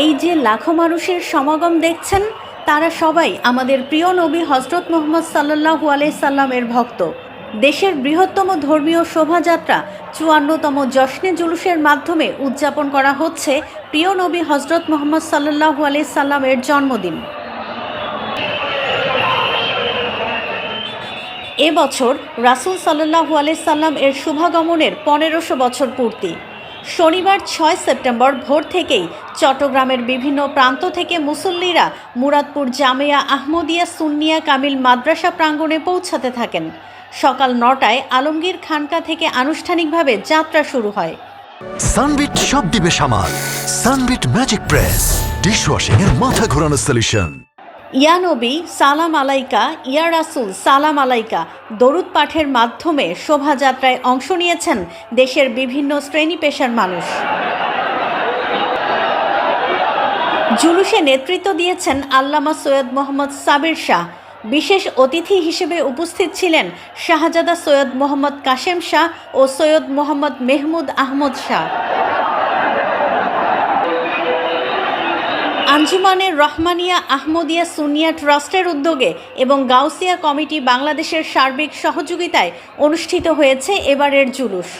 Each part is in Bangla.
এই যে লাখো মানুষের সমাগম দেখছেন, তারা সবাই আমাদের প্রিয় নবী হজরত মোহাম্মদ সাল্লাহু আলাইসাল্লামের ভক্ত। দেশের বৃহত্তম ধর্মীয় শোভাযাত্রা চুয়ান্নতম জশ্নে জুলুসের মাধ্যমে উদযাপন করা হচ্ছে প্রিয় নবী হজরত মোহাম্মদ সাল্লাহু আলাইসাল্লামের জন্মদিন। এবছর রাসুল সাল্লাহু আলাইসাল্লাম এর শুভাগমনের পনেরোশো বছর পূর্তি। শনিবার ছয় সেপ্টেম্বর ভোর থেকেই চট্টগ্রামের বিভিন্ন প্রান্ত থেকে মুসল্লিরা মুরাদপুর জামিয়া আহমদিয়া সুন্নিয়া কামিল মাদ্রাসা প্রাঙ্গণে পৌঁছাতে থাকেন। সকাল নটায় আলমগীর খানকা থেকে আনুষ্ঠানিকভাবে যাত্রা শুরু হয়। সানবিট সব দিবে সামাল। Sunbit magic press. ডিশওয়াশিং এর মাথা ঘোরানো সলিউশন ইয়া নবী, সালাম আলাইকা, ইয়া রাসুল, সালাম আলাইকা। দরুদ পাঠের মাধ্যমে শোভাযাত্রায় অংশ নিয়েছেন দেশের বিভিন্ন শ্রেণি পেশার মানুষ। জুলুসে নেতৃত্ব দিয়েছেন আল্লামা সৈয়দ মোহাম্মদ সাবির শাহ। বিশেষ অতিথি হিসেবে উপস্থিত ছিলেন শাহজাদা সৈয়দ মোহাম্মদ কাশেম শাহ ও সৈয়দ মোহাম্মদ মেহমুদ আহমদ শাহ। আঞ্জুমানের রহমানিয়া আহমদিয়া সুনিয়া ট্রাস্টের উদ্যোগে এবং গাউসিয়া কমিটি বাংলাদেশের সার্বিক সহযোগিতায় অনুষ্ঠিত হয়েছে এবারের জুলুস।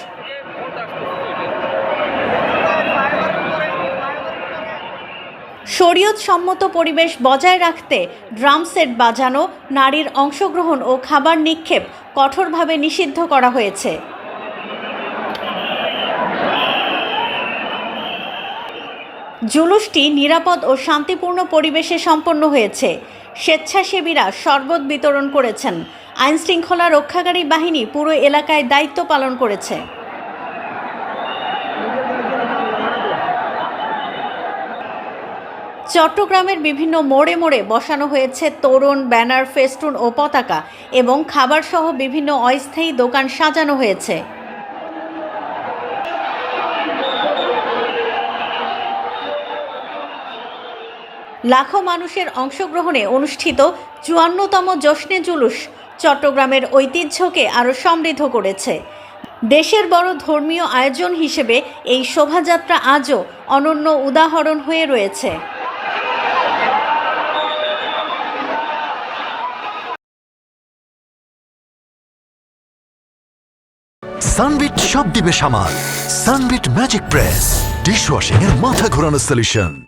শরীয়ত সম্মত পরিবেশ বজায় রাখতে ড্রাম সেট বাজানো, নারীর অংশগ্রহণ ও খাবার নিক্ষেপ কঠোরভাবে নিষিদ্ধ করা হয়েছে। জুলুসটি নিরাপদ ও শান্তিপূর্ণ পরিবেশে সম্পন্ন হয়েছে। স্বেচ্ছাসেবীরা শরবত বিতরণ করেছেন। আইনশৃঙ্খলা রক্ষাকারী বাহিনী পুরো এলাকায় দায়িত্ব পালন করেছে। চট্টগ্রামের বিভিন্ন মোড়ে মোড়ে বসানো হয়েছে তোরণ, ব্যানার, ফেস্টুন ও পতাকা এবং খাবারসহ বিভিন্ন অস্থায়ী দোকান সাজানো হয়েছে। লাখো মানুষের অংশগ্রহণে অনুষ্ঠিত চুয়ান্নতম জশ্নে জুলুস চট্টগ্রামের ঐতিহ্যকে আরও সমৃদ্ধ করেছে। দেশের বড় ধর্মীয় আয়োজন হিসেবে এই শোভাযাত্রা আজও অনন্য উদাহরণ হয়ে রয়েছে। সানবিট সব দিবে সামাল। সানবিট ম্যাজিক প্রেস ডিশওয়াশিং এর মাথা ঘোরানো সলিউশন